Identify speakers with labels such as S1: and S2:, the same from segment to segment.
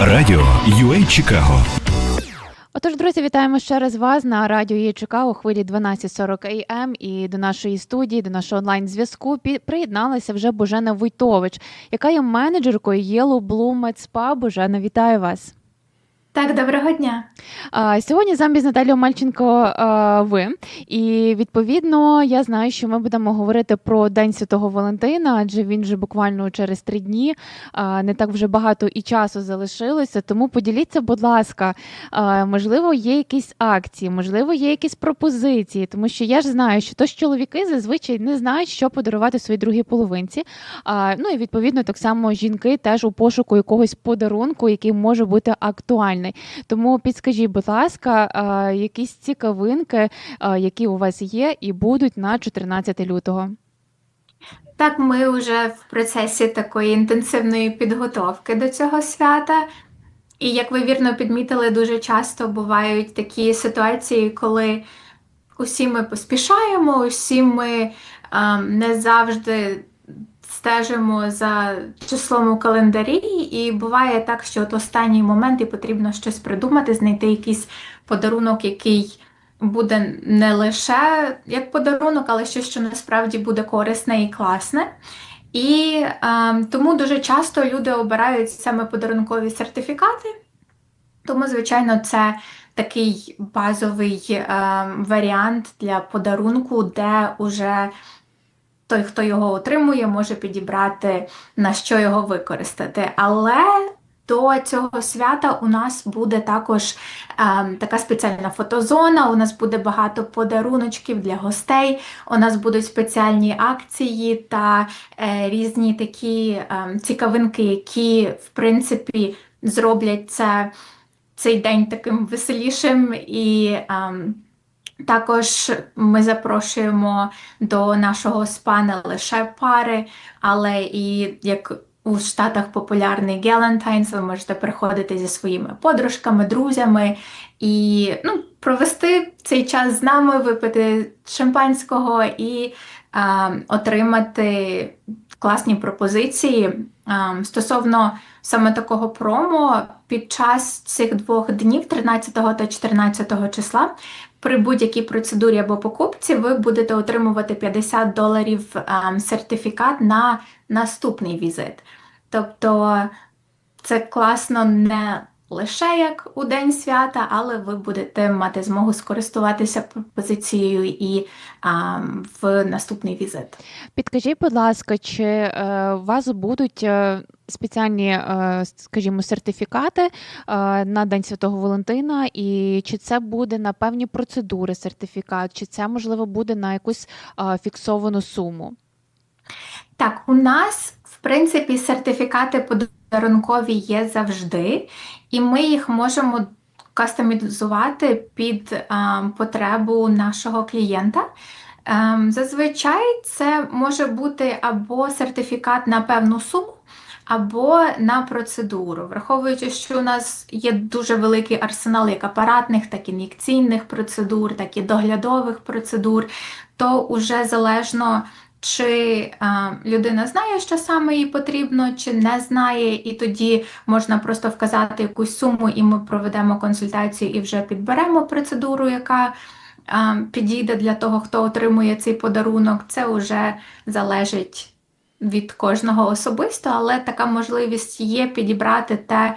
S1: Радіо UA Чикаго.
S2: Отож, друзі, вітаємо ще раз вас на радіо «Є Чикаго» хвилі 12.40 АМ. І до нашої студії, до нашого онлайн-зв'язку пі- приєдналася вже Божена Войтович, яка є менеджеркою Єлу Spa. Божена, вітаю вас.
S3: Так, доброго дня.
S2: Сьогодні замість Наталі Омельченко а, ви. І відповідно я знаю, що ми будемо говорити про День Святого Валентина, адже він вже буквально через три дні. Не так вже багато і часу залишилося. Тому поділіться, будь ласка, можливо, є якісь акції, можливо, є якісь пропозиції, тому що я ж знаю, що то ж чоловіки зазвичай не знають, що подарувати своїй другій половинці. Ну і відповідно так само жінки теж у пошуку якогось подарунку, який може бути актуальний. Тому підскажіть, будь ласка, якісь цікавинки, які у вас є і будуть на 14 лютого.
S3: Так, ми вже в процесі такої інтенсивної підготовки до цього свята. І як ви вірно підмітили, дуже часто бувають такі ситуації, коли усі ми поспішаємо, усі ми ем, не завжди стежимо за числом у календарі, і буває так, що от останній момент і потрібно щось придумати, знайти якийсь подарунок, який буде не лише як подарунок, але щось, що насправді буде корисне і класне. І ем, тому дуже часто люди обирають саме подарункові сертифікати. Тому, звичайно, це такий базовий ем, варіант для подарунку, де уже той, хто його отримує, може підібрати на що його використати. Але до цього свята у нас буде також ем, така спеціальна фотозона, у нас буде багато подаруночків для гостей, у нас будуть спеціальні акції та е, різні такі ем, цікавинки, які, в принципі, зроблять це, цей день таким веселішим і. ем, також ми запрошуємо до нашого спа не лише пари, але і як у Штатах популярний Galentine's, ви можете приходити зі своїми подружками, друзями і ну, провести цей час з нами, випити шампанського і а, отримати класні пропозиції. А, стосовно саме такого промо, під час цих двох днів, 13 та 14 числа, при будь-якій процедурі або покупці ви будете отримувати 50 доларів ем, сертифікат на наступний візит. Тобто це класно не лише як у день свята, але ви будете мати змогу скористуватися пропозицією і ем, в наступний візит.
S2: Підкажіть, будь ласка, чи е, у вас будуть е, спеціальні, е, скажімо, сертифікати е, на День Святого Валентина, і чи це буде на певні процедури сертифікат, чи це можливо буде на якусь е, фіксовану суму?
S3: Так, у нас, принципі, сертифікати подарункові є завжди, і ми їх можемо кастомізувати під ем, потребу нашого клієнта. Ем, зазвичай це може бути або сертифікат на певну суму, або на процедуру. Враховуючи, що у нас є дуже великий арсенал як апаратних, так і ін'єкційних процедур, так і доглядових процедур, то уже залежно чи а, людина знає, що саме їй потрібно, чи не знає, і тоді можна просто вказати якусь суму, і ми проведемо консультацію і вже підберемо процедуру, яка а, підійде для того, хто отримує цей подарунок. Це вже залежить від кожного особисто, але така можливість є підібрати те,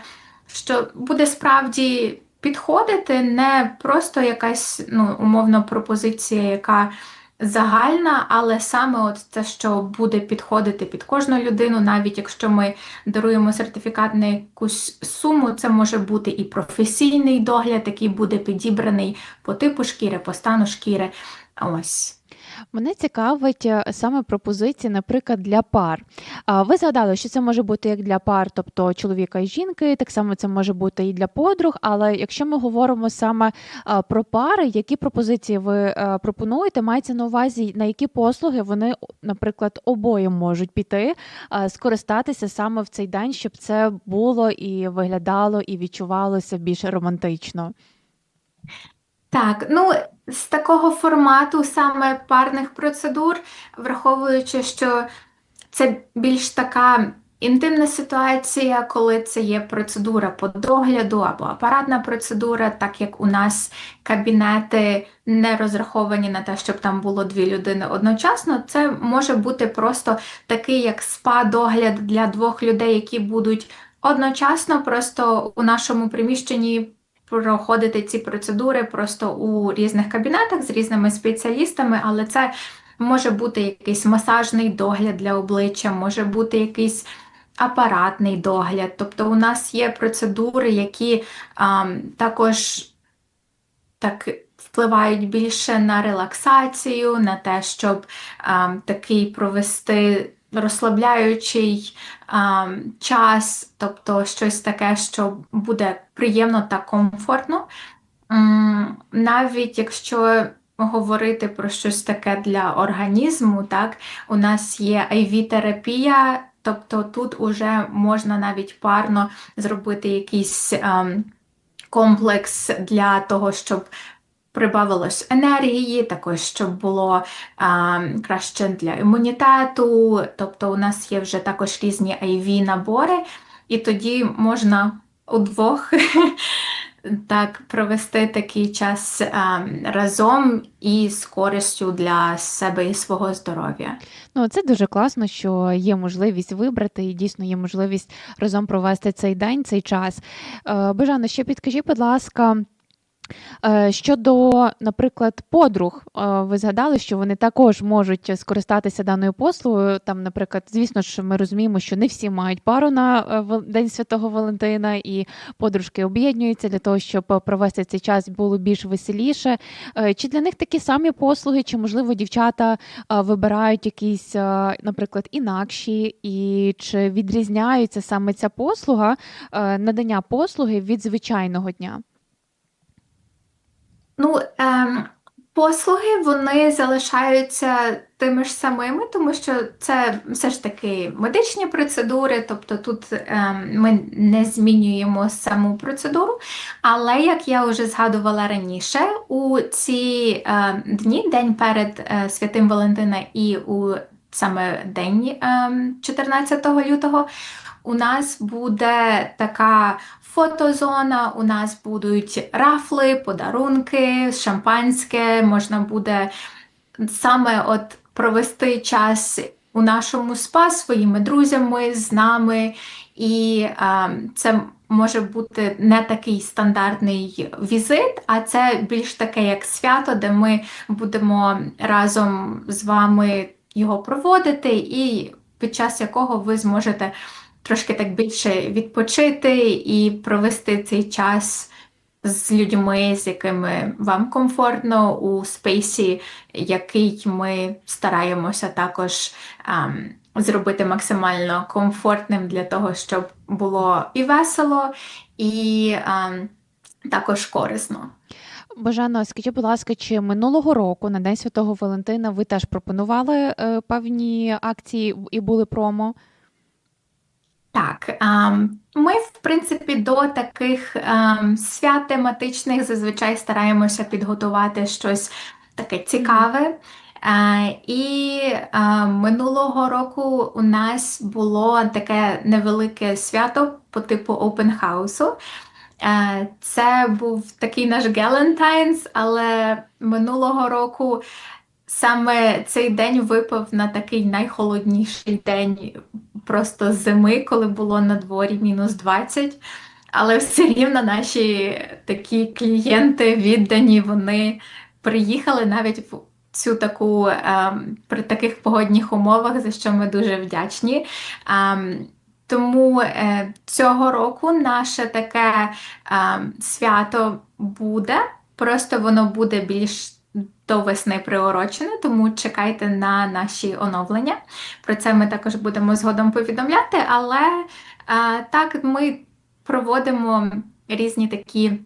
S3: що буде справді підходити, не просто якась ну, умовно пропозиція, яка загальна, але саме от те, що буде підходити під кожну людину, навіть якщо ми даруємо сертифікат на якусь суму, це може бути і професійний догляд, який буде підібраний по типу шкіри, по стану шкіри. Ось.
S2: Мене цікавить е, саме пропозиції, наприклад, для пар. Ви згадали, що це може бути як для пар, тобто чоловіка і жінки, так само це може бути і для подруг. Але якщо ми говоримо саме про пари, які пропозиції ви е, пропонуєте, мається на увазі, на які послуги вони, наприклад, обоє можуть піти, скористатися саме в цей день, щоб це було і виглядало, і відчувалося більш романтично.
S3: Так, ну з такого формату саме парних процедур, враховуючи, що це більш така інтимна ситуація, коли це є процедура по догляду або апаратна процедура, так як у нас кабінети не розраховані на те, щоб там було дві людини одночасно, це може бути просто такий як спа-догляд для двох людей, які будуть одночасно просто у нашому приміщенні проходити ці процедури просто у різних кабінетах з різними спеціалістами, але це може бути якийсь масажний догляд для обличчя, може бути якийсь апаратний догляд. Тобто у нас є процедури, які а, також так впливають більше на релаксацію, на те, щоб а, такий провести розслабляючий а, час, тобто щось таке, що буде приємно та комфортно. Навіть якщо говорити про щось таке для організму, так, у нас є IV-терапія, тобто тут уже можна навіть парно зробити якийсь ем, комплекс для того, щоб прибавилось енергії, також щоб було ем, краще для імунітету. Тобто у нас є вже також різні IV-набори, і тоді можна удвох так провести такий час ем, разом і з користю для себе і свого здоров'я.
S2: Ну, це дуже класно, що є можливість вибрати і дійсно є можливість разом провести цей день, цей час. Е, Бажано, ще підкажіть, будь ласка. Е, Щодо, наприклад, подруг, е, ви згадали, що вони також можуть скористатися даною послугою. Там, наприклад, звісно ж, ми розуміємо, що не всі мають пару на е, День Святого Валентина, і подружки об'єднуються для того, щоб провести цей час було більш веселіше. Чи для них такі самі послуги, чи можливо дівчата вибирають якісь, наприклад, інакші, і чи відрізняється саме ця послуга, надання послуги від звичайного дня?
S3: Ну, ем, послуги вони залишаються тими ж самими, тому що це все ж таки медичні процедури, тобто тут ем, ми не змінюємо саму процедуру. Але як я вже згадувала раніше, у ці ем, дні, день перед е, Святим Валентина і у саме день ем, 14 лютого, у нас буде така фотозона, у нас будуть рафли, подарунки, шампанське, можна буде саме от провести час у нашому спа зі своїми друзями, з нами, і а, це може бути не такий стандартний візит, а це більш таке як свято, де ми будемо разом з вами його проводити, і під час якого ви зможете трошки так більше відпочити і провести цей час з людьми, з якими вам комфортно у спейсі, який ми стараємося також ем, зробити максимально комфортним для того, щоб було і весело, і ем, також корисно.
S2: Бажано, скажіть, будь ласка, чи минулого року на День Святого Валентина ви теж пропонували е, певні акції і були промо?
S3: Так, ем, ми, в принципі, до таких ем, свят тематичних зазвичай стараємося підготувати щось таке цікаве. Е, І е, минулого року у нас було таке невелике свято по типу House. Е, Це був такий наш Galentine's, але минулого року саме цей день випав на такий найхолодніший день просто зими, коли було на дворі мінус 20. Але все рівно наші такі клієнти віддані, вони приїхали навіть в цю таку ем, при таких погодних умовах, за що ми дуже вдячні. Ем, тому е, цього року наше таке ем, свято буде, просто воно буде більш до весни приурочене, тому чекайте на наші оновлення. Про це ми також будемо згодом повідомляти, але е, так ми проводимо різні такі е,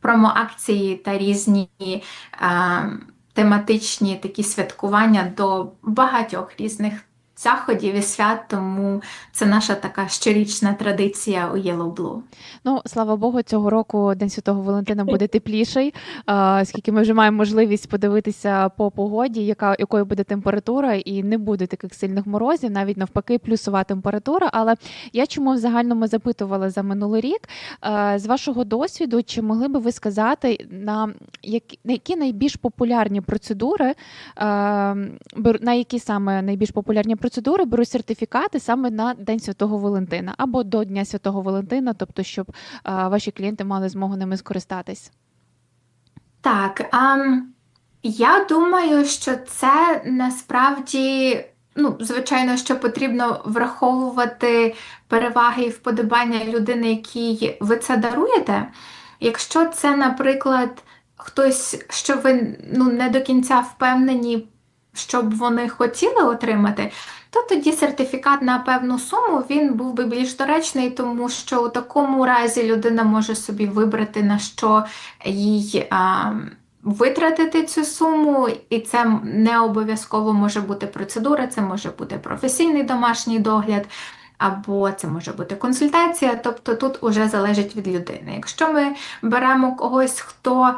S3: промоакції та різні е, тематичні такі святкування до багатьох різних заходів і свят, тому це наша така щорічна традиція у Blue.
S2: Ну, слава Богу, цього року День Святого Валентина буде тепліший, оскільки ми вже маємо можливість подивитися по погоді, яка якою буде температура, і не буде таких сильних морозів, навіть навпаки, плюсова температура. Але я чому в загальному запитувала за минулий рік? З вашого досвіду, чи могли би ви сказати, на які, на які найбільш популярні процедури, на які саме найбільш популярні процедури беруть сертифікати саме на День Святого Валентина або до Дня Святого Валентина, тобто, щоб ваші клієнти мали змогу ними скористатись?
S3: Так, ам, я думаю, що це насправді, ну, звичайно, що потрібно враховувати переваги і вподобання людини, якій ви це даруєте. Якщо це, наприклад, хтось, що ви ну, не до кінця впевнені, що б вони хотіли отримати, то тоді сертифікат на певну суму він був би більш доречний, тому що у такому разі людина може собі вибрати на що їй а, витратити цю суму, і це не обов'язково може бути процедура, це може бути професійний домашній догляд. Або це може бути консультація, тобто тут уже залежить від людини. Якщо ми беремо когось, хто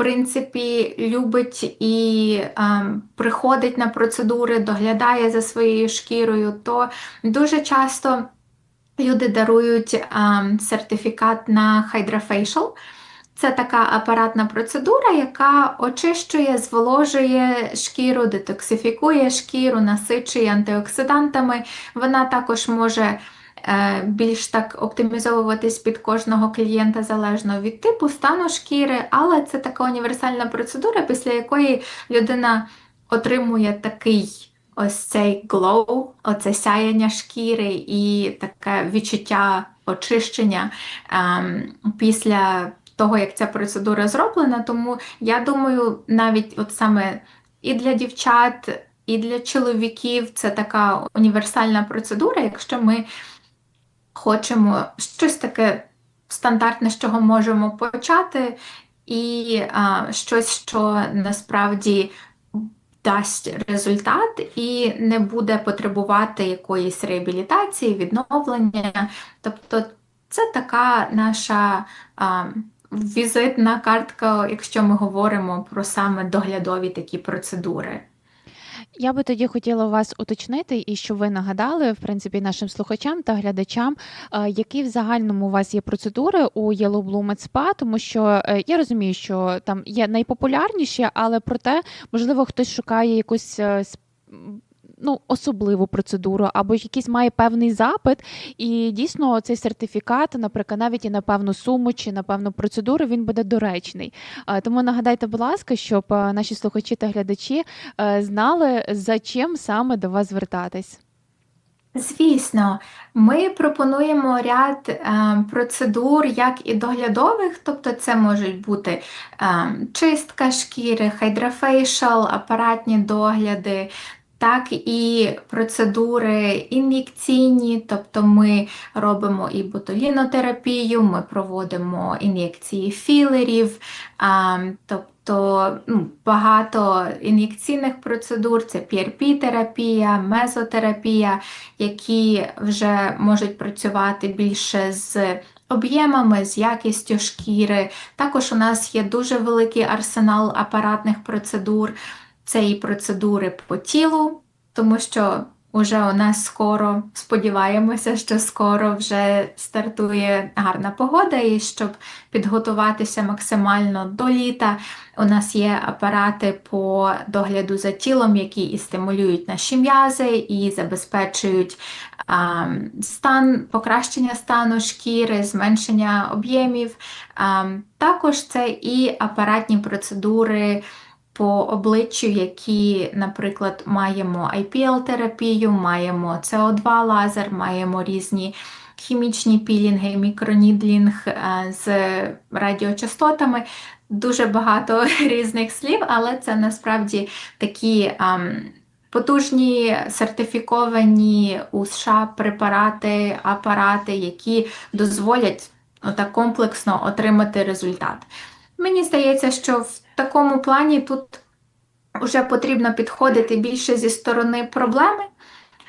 S3: принципі любить і ем, приходить на процедури, доглядає за своєю шкірою, то дуже часто люди дарують ем, сертифікат на HydraFacial. Це така апаратна процедура, яка очищує, зволожує шкіру, детоксифікує шкіру, насичує антиоксидантами. Вона також може е, більш так оптимізовуватись під кожного клієнта залежно від типу стану шкіри, але це така універсальна процедура, після якої людина отримує такий ось цей glow, оце сяяння шкіри і таке відчуття очищення ем, після того, як ця процедура зроблена. Тому я думаю, навіть от саме і для дівчат, і для чоловіків це така універсальна процедура, якщо ми хочемо щось таке стандартне, з чого можемо почати, і а, щось, що насправді дасть результат і не буде потребувати якоїсь реабілітації, відновлення. Тобто це така наша а, візитна картка, якщо ми говоримо про саме доглядові такі процедури.
S2: Я би тоді хотіла вас уточнити, і щоб ви нагадали, в принципі, нашим слухачам та глядачам, е, які в загальному у вас є процедури у Yellow Bloom Med Spa, тому що е, я розумію, що там є найпопулярніші, але проте, можливо, хтось шукає якусь е, ну, особливу процедуру, або якийсь має певний запит, і дійсно цей сертифікат, наприклад, навіть і на певну суму чи на певну процедуру він буде доречний. Тому нагадайте, будь ласка, щоб наші слухачі та глядачі е, знали, за чим саме до вас звертатись.
S3: Звісно, ми пропонуємо ряд е, процедур, як і доглядових, тобто це можуть бути е, чистка шкіри, хайдрофейшал, апаратні догляди, так і процедури ін'єкційні, тобто ми робимо і ботулінотерапію, ми проводимо ін'єкції філерів, а, тобто ну, багато ін'єкційних процедур, це PRP-терапія, мезотерапія, які вже можуть працювати більше з об'ємами, з якістю шкіри. Також у нас є дуже великий арсенал апаратних процедур. І процедури по тілу, тому що вже у нас скоро, сподіваємося, що скоро вже стартує гарна погода, і щоб підготуватися максимально до літа, у нас є апарати по догляду за тілом, які і стимулюють наші м'язи, і забезпечують а, стан, покращення стану шкіри, зменшення об'ємів. А, також це і апаратні процедури по обличчю, які, наприклад, маємо IPL-терапію, маємо CO2 лазер, маємо різні хімічні пілінги, мікронідлінг е, з радіочастотами. Дуже багато різних слів, але це насправді такі ам, потужні сертифіковані у США препарати, апарати, які дозволять отак комплексно отримати результат. Мені здається, що в такому плані тут вже потрібно підходити більше зі сторони проблеми,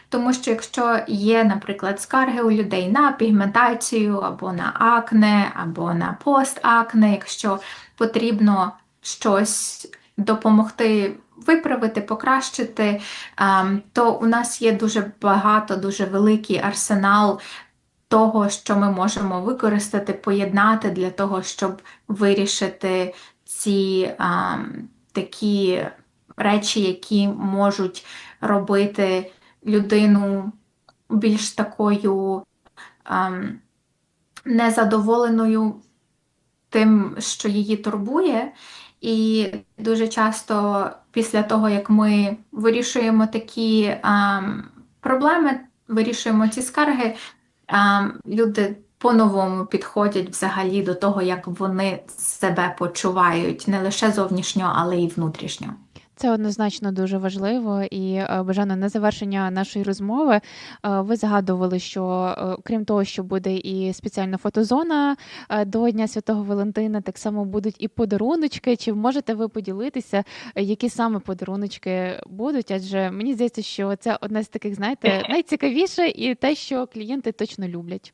S3: Тому що якщо є, наприклад, скарги у людей на пігментацію або на акне, або на постакне, якщо потрібно щось допомогти виправити, покращити, ем, то у нас є дуже багато, дуже великий арсенал того, що ми можемо використати, поєднати для того, щоб вирішити ці ем, такі речі, які можуть робити людину більш такою ем, незадоволеною тим, що її турбує. І дуже часто після того, як ми вирішуємо такі ем, проблеми, вирішуємо ці скарги, ем, люди по-новому підходять взагалі до того, як вони себе почувають не лише зовнішньо, але й внутрішньо.
S2: Це однозначно дуже важливо. І е, бажано на завершення нашої розмови. е, Ви згадували, що е, крім того, що буде і спеціальна фотозона до Дня Святого Валентина, так само будуть і подаруночки. Чи можете ви поділитися, які саме подаруночки будуть? Адже мені здається, що це одне з таких, знаєте, найцікавіше і те, що клієнти точно люблять.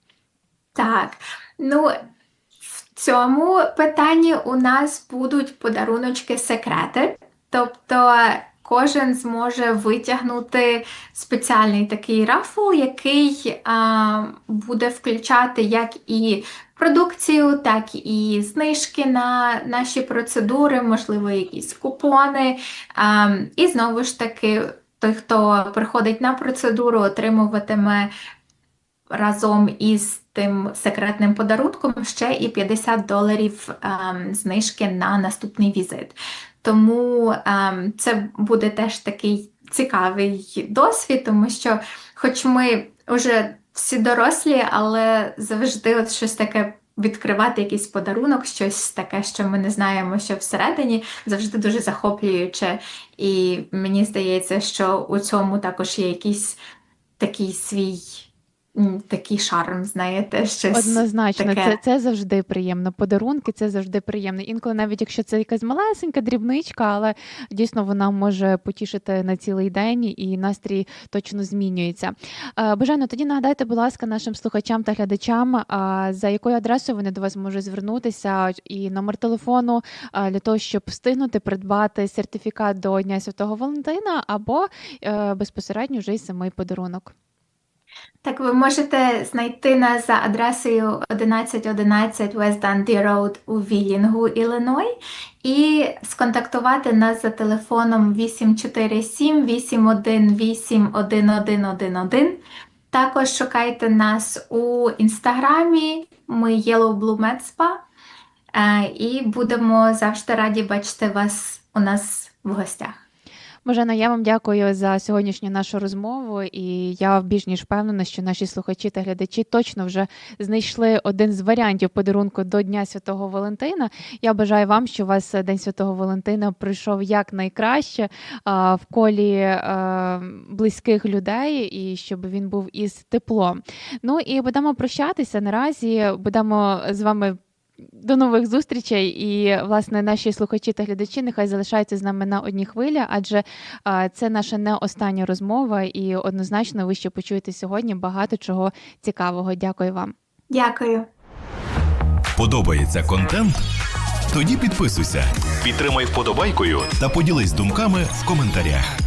S3: Так, ну в цьому питанні у нас будуть подаруночки секрети, тобто кожен зможе витягнути спеціальний такий рафл, який а, буде включати як і продукцію, так і знижки на наші процедури, можливо, якісь купони. А, і знову ж таки, той, хто приходить на процедуру, отримуватиме разом із тим секретним подарунком ще і 50 доларів ем, знижки на наступний візит. Тому ем, це буде теж такий цікавий досвід, тому що, хоч ми вже всі дорослі, але завжди от щось таке. Відкривати якийсь подарунок, щось таке, що ми не знаємо, що всередині, завжди дуже захоплююче. І мені здається, що у цьому також є якийсь такий свій такий шарм, знаєте, щось
S2: Однозначно,
S3: таке.
S2: це, це завжди приємно. Подарунки це завжди приємно. Інколи, навіть якщо це якась малесенька дрібничка, але дійсно вона може потішити на цілий день і настрій точно змінюється. Е, Бажано, тоді нагадайте, будь ласка, нашим слухачам та глядачам, е, за якою адресою вони до вас можуть звернутися, і номер телефону е, для того, щоб встигнути придбати сертифікат до Дня Святого Валентина, або безпосередньо вже й самий подарунок.
S3: Так, ви можете знайти нас за адресою 1111 West Dundee Road у Вілінгу, Іллиной, і сконтактувати нас за телефоном 847 818 1111. Також шукайте нас у інстаграмі. Ми Yellow Blue Med Spa. Е, І будемо завжди раді бачити вас у нас в гостях.
S2: Божена, я вам дякую за сьогоднішню нашу розмову, і я більш ніж впевнена, що наші слухачі та глядачі точно вже знайшли один з варіантів подарунку до Дня Святого Валентина. Я бажаю вам, щоб у вас День Святого Валентина пройшов якнайкраще в колі близьких людей, і щоб він був із теплом. Ну і будемо прощатися наразі. Будемо з вами. До нових зустрічей, і власне наші слухачі та глядачі нехай залишаються з нами на одній хвилі, адже а, це наша не остання розмова, і однозначно ви ще почуєте сьогодні багато чого цікавого. Дякую вам.
S3: Дякую.
S1: Подобається контент? Тоді підписуйся, підтримай вподобайкою та поділись думками в коментарях.